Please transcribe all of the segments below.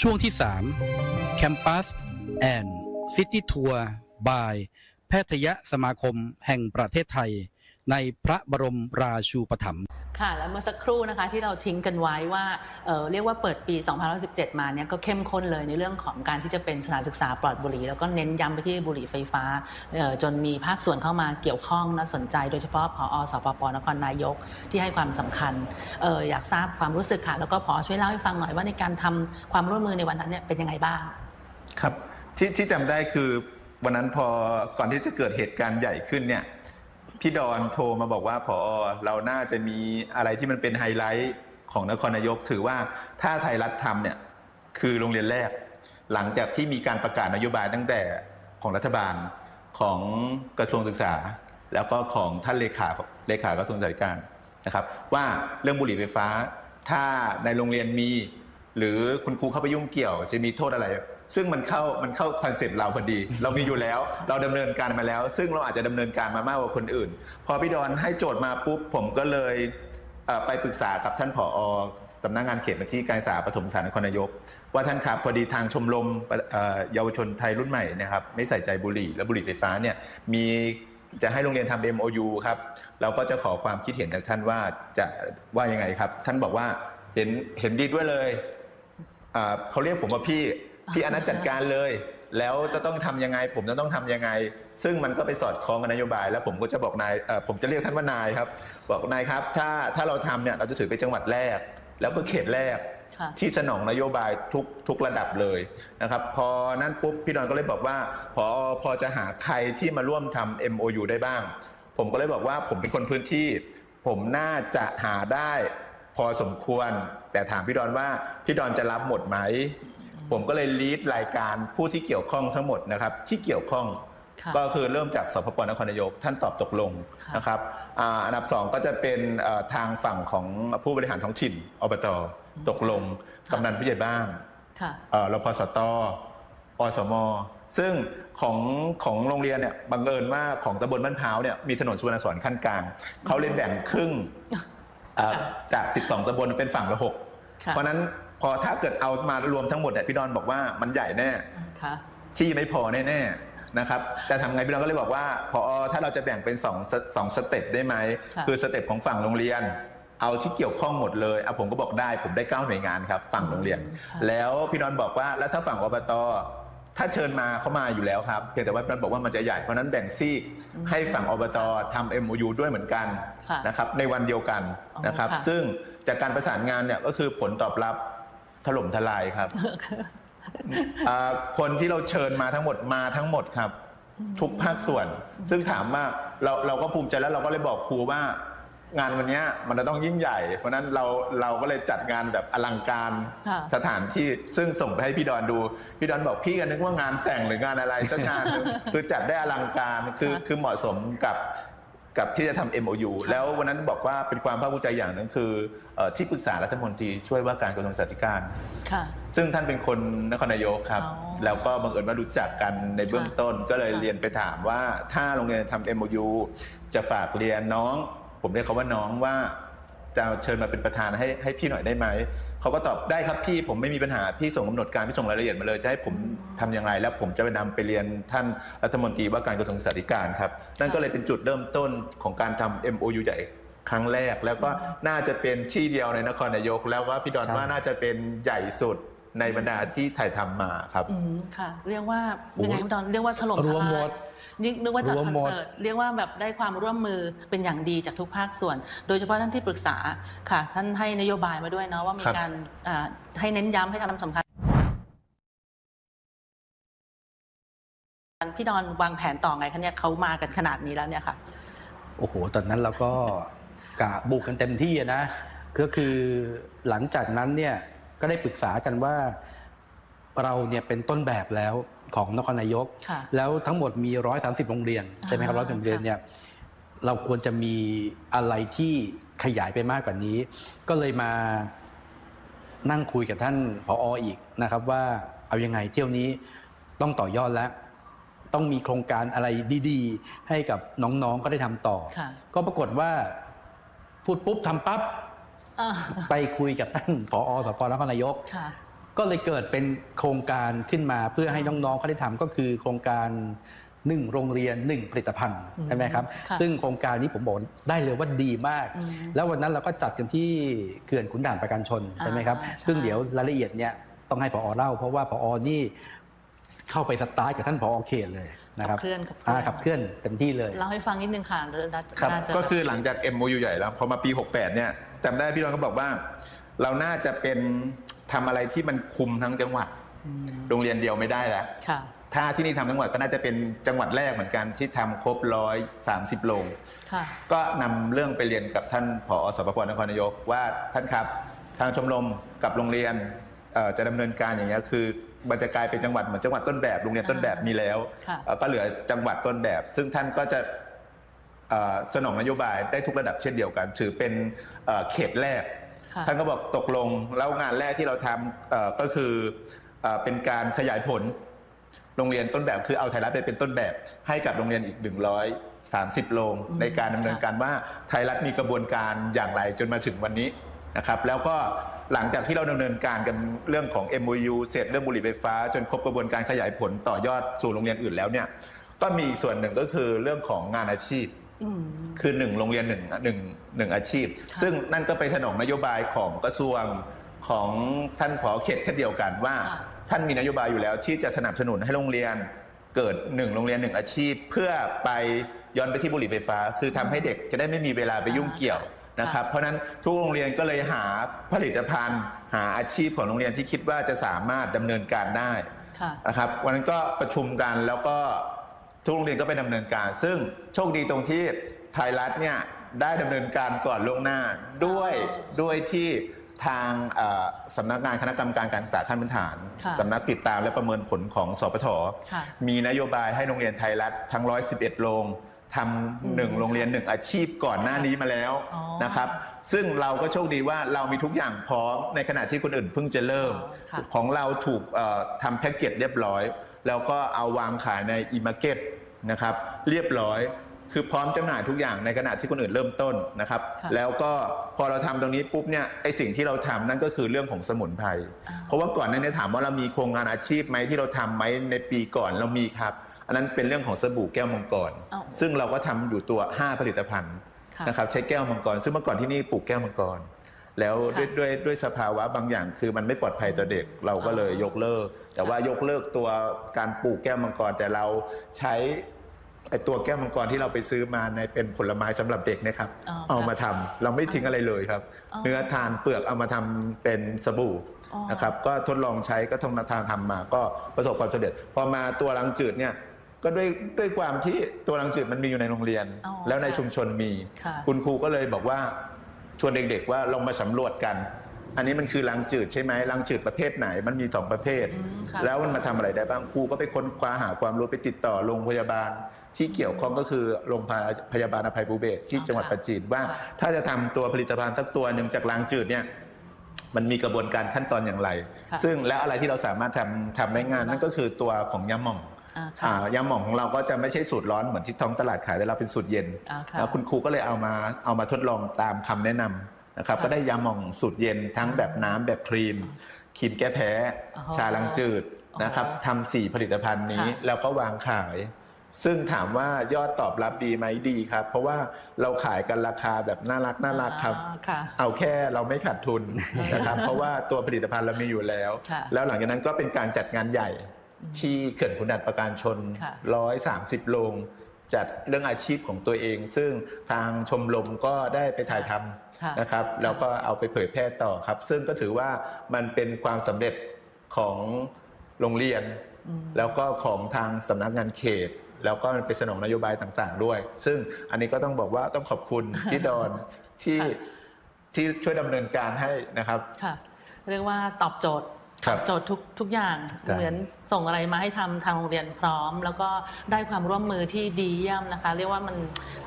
ช่วงที่ 3 Campus and City Tour by แพทยสมาคมแห่งประเทศไทย ในพระบรมราชูปถัมภ์ค่ะแล้วเมื่อสักครู่นะคะที่เราทิ้งกันไว้ว่าเอ่อเรียกว่าเปิดปี 2017 มาเนี่ยก็เข้มข้นเลยในเรื่องของการที่จะเป็นสถานศึกษาปลอดบุหรี่แล้วก็เน้นย้ำไปที่บุหรี่ไฟฟ้าเอ่อจนมีภาคส่วนเข้ามาเกี่ยวข้องน่าสนใจ โดยเฉพาะผอสปปนครนายกที่ให้ความสำคัญเอออยากทราบความรู้สึกค่ะแล้วก็ผอช่วยเล่าให้ฟังหน่อยว่าในการทำความร่วมมือในวันนั้นเนี่ยเป็นยังไงบ้าง ครับที่ที่จำได้คือวันนั้นพอก่อนที่จะเกิดเหตุการณ์ใหญ่ขึ้นเนี่ย พี่ดอนโทรมาบอกว่าพอเราน่าจะมีอะไรที่มันเป็นไฮไลท์ของนครนายก ถือว่าถ้าไทยรัฐทำเนี่ยคือโรงเรียนแรก หลังจากที่มีการประกาศนโยบายตั้งแต่ของรัฐบาลของกระทรวงศึกษา แล้วก็ของท่านเลขาเลขากระทรวงสาธารณการนะครับ ว่าเรื่องบุหรี่ไฟฟ้า ถ้าในโรงเรียนมี หรือคุณครูเข้าไปยุ่งเกี่ยว จะมีโทษอะไร ซึ่งมันเข้ามันเข้าคอนเซ็ปต์เราพอดี เรามีอยู่แล้ว เราดำเนินการมาแล้ว ซึ่งเราอาจจะดำเนินการมามากกว่าคนอื่น พอพี่ดอนให้โจทย์มาปุ๊บผมก็เลยเอ่อไปปรึกษากับท่านผอสำนักงานเขตพื้นที่การศึกษาปฐมศึกษานครนายก ว่าท่านครับพอดีทางชมรมเอ่อเยาวชนไทยรุ่นใหม่นะครับไม่ใส่ใจบุหรี่และบุหรี่ไฟฟ้าเนี่ยมีจะให้โรงเรียนทำ MOU ครับเราก็จะขอความคิดเห็นจากท่านว่าจะว่ายังไงครับ ท่านบอกว่าเห็นเห็นดีด้วยเลยอ่าเขาเรียกผมว่าพี่ พี่อนัทจัดการเลย แล้วจะต้องทำยังไง ผมจะต้องทำยังไง ซึ่งมันก็ไปสอดคล้องกับนโยบาย แล้วผมก็จะบอกนายเอ่อผมจะเรียกท่านว่านายครับ บอกนายครับ ถ้าถ้าเราทำเนี่ยเราจะถือเป็นจังหวัดแรก แล้วก็เขตแรกค่ะที่สนองนโยบายทุกทุกระดับเลยนะครับ พอนั้นปุ๊บพี่ดอนก็เลยบอกว่า พอพอจะหาใครที่มาร่วมทำ MOU ได้บ้าง ผมก็เลยบอกว่าผมเป็นคนพื้นที่ ผมน่าจะหาได้พอสมควร แต่ถามพี่ดอนว่าพี่ดอนจะรับหมดไหม ผมก็เลยลีดรายการผู้ที่เกี่ยวข้องทั้งหมดนะครับ ที่เกี่ยวข้องค่ะก็คือเริ่มจากสพปนครนายกท่านตอบตกลงค่ะนะครับอ่าอันดับสองก็จะเป็นเอ่อทางฝั่งของผู้บริหารท้องถิ่นอบตตกลงกำนันผู้ใหญ่บ้านค่ะเอ่อรพสตอสม ซึ่งของของโรงเรียนเนี่ยบังเอิญว่าของตำบลบ้านพร้าวเนี่ยมีถนนสุวรรณสอนขั้นกลางเขาเลยแบ่งครึ่งเอ่อจาก 12ตำบลเป็นฝั่งละหกค่ะเพราะฉะนั้น พอถ้าเกิดเอามารวมทั้งหมดเนี่ยพี่ดอนบอกว่ามันใหญ่แน่ค่ะที่ไม่พอแน่ๆนะครับจะทำไงพี่น้องก็เลยบอกว่าพอถ้าเราจะแบ่งเป็นสองสสองสเต็ปได้ไหมค่ะ คือสเต็ปของฝั่งโรงเรียน เอาที่เกี่ยวข้องหมดเลยอะผมก็บอกได้ผมได้เก้าหน่วยงานครับฝั่งโรงเรียน ค่ะแล้วพี่นอนบอกว่าแล้วถ้าฝั่งอบตถ้าเชิญมาเขามาอยู่แล้วครับเพียงแต่ว่าพี่นอนบอกว่ามันจะใหญ่เพราะฉะนั้นแบ่งซีกให้ฝั่งอบตทำ MOU ด้วยเหมือนกันค่ะนะครับในวันเดียวกันอ๋อนะครับค่ะ ซึ่งจากการประสานงานเนี่ยก็คือผลตอบรับ ถล่มทลายครับอ่าคนที่เราเชิญมาทั้งหมดมาทั้งหมดครับ ทุกภาคส่วน ซึ่งถามว่าเราเราก็ภูมิใจแล้วเราก็เลยบอกครูว่า งานวันเนี้ยมันจะต้องยิ่งใหญ่ เพราะฉะนั้นเราเราก็เลยจัดงานแบบอลังการค่ะ สถานที่ซึ่งส่งไปให้พี่ดอนดู พี่ดอนบอกพี่กันนึกว่างานแต่งหรืองานอะไรสักงานหนึ่ง คือจัดได้อลังการคือค่ะคือเหมาะสมกับ กับที่จะทำ MOU แล้ววันนั้นบอกว่าเป็นความภาคภูมิใจอย่างหนึงคือเอ่อที่ปรึกษารัฐมนตรีช่วยว่าการกระทรวงสาธารณสุขค่ะซึ่งท่านเป็นคนนครนายกครับอ๋อแล้วก็บังเอิญว่ารู้จักกันในเบื้องต้นก็เลยค่ะเรียนไปถามว่าถ้าโรงเรียนทำ MOU จะฝากเรียนน้อง ผมเรียกเขาว่าน้องว่า จะเชิญมาเป็นประธานให้ให้พี่หน่อยได้ไหมเขาก็ตอบได้ครับพี่ผมไม่มีปัญหาพี่ส่งกำหนดการพี่ส่งรายละเอียดมาเลยจะให้ผมทำอย่างไร แล้วผมจะไปนำไปเรียนท่านรัฐมนตรีว่าการกระทรวงสาธาธิการครับนั่นก็เลยเป็นจุดเริ่มต้นของการทำ MOU ใหญ่ครั้งแรกแล้วก็น่าจะเป็นที่เดียวในนครนายก แล้วว่าพี่ดอนว่าน่าจะเป็นใหญ่สุด ในบรรดาที่ถ่ายทำมาครับอืมค่ะ เรียกว่าโอ้ยังไงคุณดอนเรียกว่าถล่มรวมทลายหมดยิ่งนึกว่าจัดรวคมอนหมดเสิร์ตเรียกว่าแบบได้ความร่วมมือเป็นอย่างดีจากทุกภาคส่วน โดยเฉพาะท่านที่ปรึกษาค่ะ ท่านให้นโยบายมาด้วยเนาะว่ามีครับการอ่าให้เน้นย้ำให้ทำสำคัญพี่ดอนวางแผนต่อไงคะเนี่ยเขามากันขนาดนี้แล้วเนี่ยค่ะ โอ้โห ตอนนั้นเราก็กะบุกกันเต็มที่อะนะก็คือหลังจากนั้นเนี่ย ก็ได้ปรึกษากันว่าเราเนี่ยเป็นต้นแบบแล้วของนครนายก ค่ะแล้วทั้งหมดมี 130 โรงเรียน ใช่ไหมครับอ่าร้อยสโรงเรียนเนี่ยเราควรจะมีอะไรที่ขยายไปมากกว่านี้ ก็เลยมานั่งคุยกับท่านผออีกนะครับ ว่าเอายังไงเที่ยวนี้ต้องต่อยอดแล้ว ต้องมีโครงการอะไรดีๆ ให้กับน้องๆก็ได้ทำต่อ ค่ะ ก็ปรากฏว่า พูดปุ๊บทำปั๊บอ่า ไปคุยกับท่านผอสกนครนายกค่ะก็เลยเกิดเป็นโครงการขึ้นมาเพื่อให้น้องๆเขาได้ทำก็คือโครงการหนึ่งโรงเรียนหนึ่งผลิตภัณฑ์อืมใช่ไหมครับค่ะซึ่งโครงการนี้ผมบอกได้เลยว่าดีมากอืมแล้ววันนั้นเราก็จัดกันที่เขื่อนขุนด่านประการชนใช่ไหมครับอ่าใช่ซึ่งเดี๋ยวรายละเอียดเนี่ยต้องให้พอเล่า เพราะว่าพอนี่เข้าไปสตาร์ทกับท่านพอเขตเลยนะครับขับเคลื่อนอ่าขับเคลื่อนเต็มที่เลยเล่าให้ฟังนิดนึงค่ะน่าจะครับน่าจะก็คือหลังจาก MOU ใหญ่แล้วพอมาปี 68 เนี่ย จำได้พี่ดอนก็บอกว่า เราน่าจะเป็นทำอะไรที่มันคุมทั้งจังหวัดมโรงเรียนเดียวไม่ได้แล้วค่ะถ้าที่นี่ทำทั้งหมดก็น่าจะเป็นจังหวัดแรกเหมือนกันที่ทำครบร้อยสามสิบโรงค่ะก็นำเรื่องไปเรียนกับท่านผอสปปนครนายกว่าท่านครับ ทางชมรมกับโรงเรียนเอ่อจะดำเนินการอย่างเงี้ยคือมันจะกลายเป็นจังหวัดเหมือนจังหวัดต้นแบบโรงเรียนต้นแบบมีแล้วค่ะเอ่อก็เหลือจังหวัดต้นแบบ ซึ่งท่านก็จะเอ่อ สนองนโยบายได้ทุกระดับเช่นเดียวกัน ถือเป็นเอ่อเขตแรกค่ะท่านก็บอกตกลงแล้วงานแรกที่เราทำเอ่อก็คือเอ่อเป็นการขยายผลโรงเรียนต้นแบบคือเอาไทยรัฐไปเป็นต้นแบบให้กับโรงเรียนอีก 130 โรงอืมในการดำเนินการว่าไทยรัฐมีกระบวนการอย่างไรจนมาถึงวันนี้นะครับแล้วก็หลังจากที่เราดำเนินการกันเรื่องของ MOU เสร็จเรื่องบุหรี่ไฟฟ้า จนครบกระบวนการขยายผลต่อยอดสู่โรงเรียนอื่นแล้วเนี่ยก็มีอีกส่วนหนึ่งก็คือเรื่องของงานอาชีพอืม คือหนึ่งโรงเรียนหนึ่งหนึ่งหนึ่งอาชีพค่ะซึ่งนั่นก็ไปสนองนโยบายของกระทรวงของท่านผอเขตเช่นเดียวกันว่าค่ะท่านมีนโยบายอยู่แล้ว ที่จะสนับสนุนให้โรงเรียนเกิดหนึ่งโรงเรียนหนึ่งอาชีพ เพื่อไปย้อนไปที่บุหรี่ไฟฟ้า คือทำให้เด็กจะได้ไม่มีเวลาไปยุ่งเกี่ยวนะครับ เพราะฉะนั้นทุกโรงเรียนก็เลยหาผลิตภัณฑ์ หาอาชีพของโรงเรียนที่คิดว่าจะสามารถดำเนินการได้ค่ะนะครับวันนั้นก็ประชุมกันแล้วก็ ทุกโรงเรียนก็ไปดำเนินการ ซึ่งโชคดีตรงที่ไทยรัฐเนี่ยได้ดำเนินการก่อนล่วงหน้าด้วยอ๋อด้วยที่ทางเอ่อสำนักงานคณะกรรมการการศึกษาขั้นพื้นฐานค่ะสำนักติดตามและประเมินผลของสปทค่ะมีนโยบายให้โรงเรียนไทยรัฐทั้ง 111 โรงทำหนึ่งอืมโรงเรียนหนึ่งอาชีพก่อนหน้านี้มาแล้วอ๋อนะครับ ซึ่งเราก็โชคดีว่าเรามีทุกอย่างพร้อมในขณะที่คนอื่นเพิ่งจะเริ่มอ๋อค่ะของเราถูกเอ่อทำแพ็กเกจเรียบร้อย แล้วก็เอาวางขายใน e-market นะครับ เรียบร้อยคือพร้อมจำหน่ายทุกอย่างในขณะที่คนอื่นเริ่มต้นนะครับค่ะแล้วก็พอเราทำตรงนี้ปุ๊บเนี่ยไอสิ่งที่เราทำนั่นก็คือเรื่องของสมุนไพรอ่าเพราะว่าก่อนหนั้นเนี่ยถามว่าเรามีโครงงานอาชีพไหมที่เราทำไหมในปีก่อนเรามีครับ อันนั้นเป็นเรื่องของสบู่แก้วมังกรอ้าวซึ่งเราก็ทำอยู่ตัว 5 ผลิตภัณฑ์ค่ะนะครับใช้แก้วมังกร ซึ่งเมื่อก่อนที่นี่ปลูกแก้วมังกร แล้วด้วยค่ะด้วยด้วยสภาวะบางอย่าง คือมันไม่ปลอดภัยต่อเด็กเราก็เลยยกเลิก แต่ว่ายกเลิกตัวการปลูกแก้วมังกรแต่เราใช้ไอตัวแก้วมังกรที่เราไปซื้อมาในเป็นผลไม้สำหรับเด็กเนะครับอ๋อค่ะเอามาทำเราไม่ทิ้งอะไรเลยครับอ๋อเนื้อทานเปลือกเอามาทำเป็นสบู่อ๋อนะครับ ก็ทดลองใช้ก็ทงทางทำมา ก็ประสบความสำเร็จพอมาตัวรังจืดเนี่ยก็ด้วยด้วยความที่ตัวรังจืดมันมีอยู่ในโรงเรียนอ๋อแล้วในค่ะชุมชนมีค่ะคุณครูก็เลยบอกว่า ชวนเด็กๆว่าลองมาสำรวจกัน อันนี้มันคือรังจืดใช่ไหมรังจืดประเภทไหน มันมีสองประเภทอืมค่ะแล้วมันมาทำอะไรได้บ้างครูก็ไปค้นคว้าหาความรู้ไปติดต่อโรงพยาบาลที่เกี่ยวข้องก็คือโรงพยาบาลอภัยภูเบศรที่อ๋อจังหวัดค่ะประจีนว่าค่ะถ้าจะทำตัวผลิตภัณฑ์สักตัวหนึ่งจากรังจืดเนี่ยมันมีกระบวนการขั้นตอนอย่างไรค่ะซึ่งและอะไรที่เราสามารถทำทำได้งานนั่นก็คือตัวของยาหม่อง อ่าอ่าค่ะยาหม่องของเราก็จะไม่ใช่สูตรร้อนเหมือนที่ท้องตลาดขายแต่เราเป็นสูตรเย็นอ่าค่ะแล้วคุณครูก็เลยเอามาเอามาทดลองตามคำแนะนำนะครับค่ะก็ได้ยาหม่องสูตรเย็นทั้งแบบน้ำแบบครีมครีมแก้แพ้อ๋อชาลังจืดนะครับอ๋อทำสี่ผลิตภัณฑ์นี้ค่ะแล้วก็วางขาย ซึ่งถามว่ายอดตอบรับดีไหมดีครับ เพราะว่าเราขายกันราคาแบบน่ารักน่ารักครับอ่าค่ะเอาแค่เราไม่ขาดทุนนะครับเพราะว่าตัวผลิตภัณฑ์เรามีอยู่แล้วค่ะแล้วหลังจากนั้นก็เป็นการจัดงานใหญ่ ที่เขื่อนขุนด่านประการชนค่ะ130 โรงจัดเรื่องอาชีพของตัวเอง ซึ่งทางชมรมก็ได้ไปถ่ายทค่ะำนะครับ แล้วก็เอาไปเผยแพร่ต่อครับ ซึ่งก็ถือว่ามันเป็นความสำเร็จของโรงเรียนอืมแล้วก็ของทางสำนักงานเขต แล้วก็ไปสนองนโยบายต่าง ๆ ด้วย ซึ่งอันนี้ก็ต้องบอกว่าต้องขอบคุณพี่ดอนที่ค่ะที่ช่วยดำเนินการให้นะครับค่ะเรียกว่าตอบโจทย์ค ตรัอบบโจทย์ทุกทุกอย่างใช่เหมือนส่งอะไรมาให้ทำทางโรงเรียนพร้อม แล้วก็ได้ความร่วมมือที่ดีเยี่ยมนะคะ เรียกว่ามัน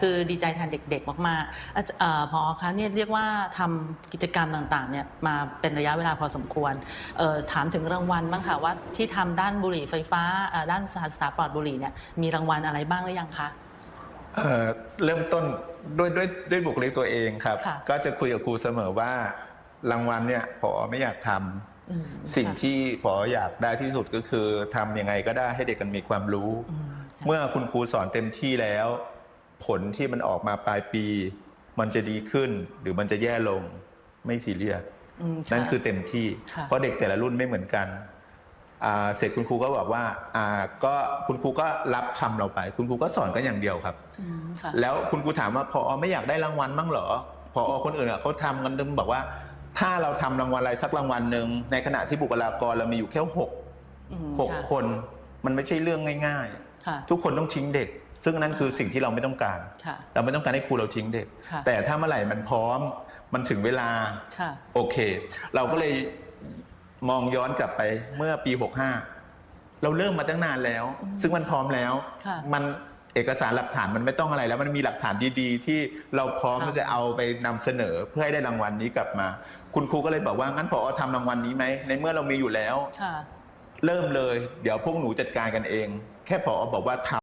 คือดีใจแทนเด็ก ๆ มากๆอาจเอ่อพอคะเนี่ยเรียกว่าทำกิจกรรมต่างๆเนี่ยมาเป็นระยะเวลาพอสมควรเอ่อถามถึงรางวัลบ้างค่ะว่าที่ทำด้านบุหรี่ไฟฟ้าเอ่อด้านสถานศึกษาปลอดบุหรี่เนี่ยมีรางวัลอะไรบ้างหรือยังคะเอ่อเริ่มต้นด้วยด้วยด้วยบุคลิกตัวเองครับค่ะก็จะคุยกับครูเสมอว่ารางวัลเนี่ยพอไม่อยากทำอืม สิ่งค่ะที่พออยากได้ที่สุดก็คือทำยังไงก็ได้ให้เด็กมันมีความรู้อืมค่ะเมื่อคุณครูสอนเต็มที่แล้ว ผลที่มันออกมาปลายปี มันจะดีขึ้นหรือมันจะแย่ลงไม่ซีเรียสอืมะนั่นคือเต็มที่ค่ะเพราะเด็กแต่ละรุ่นไม่เหมือนกันอ่าเสร็จคุณครูก็บอกว่าอ่าก็คุณครูก็รับคำเราไป คุณครูก็สอนกันอย่างเดียวครับอืมค่ะแล้วคุณครูถามว่าพอไม่อยากได้รางวัลบ้างเหรอพอคนอื่นอะเขาทำกันดึงบอกว่า ถ้าเราทำรางวัลอะไรสักรางวัลหนึ่งในขณะที่บุคลากรเรามีอยู่แค่หกอืมหกค่ะคน มันไม่ใช่เรื่องง่ายค่ะๆทุกคนต้องทิ้งเด็ก ซึ่งนั่นคือสิ่งที่เราไม่ต้องการค่ะเราไม่ต้องการให้ครูเราทิ้งเด็กค่ะแต่ถ้าเมื่อไหร่มันพร้อมมันถึงเวลาค่ะโอเค เราก็เลยมองย้อนกลับไปเมื่อปี65เราเริ่มมาตั้งนานแล้วอืมซึ่งมันพร้อมแล้วค่ะมันเอกสารหลักฐานมันไม่ต้องอะไรแล้วมันมีหลักฐานดีๆ ที่เราพร้อมค่ะที่จะเอาไปนำเสนอเพื่อให้ได้รางวัลนี้กลับมา คุณครูก็เลยบอกว่างั้นพอทำรางวัลนี้ไหมในเมื่อเรามีอยู่แล้ว ค่ะ เริ่มเลย เดี๋ยวพวกหนูจัดการกันเอง แค่พอบอกว่าทำ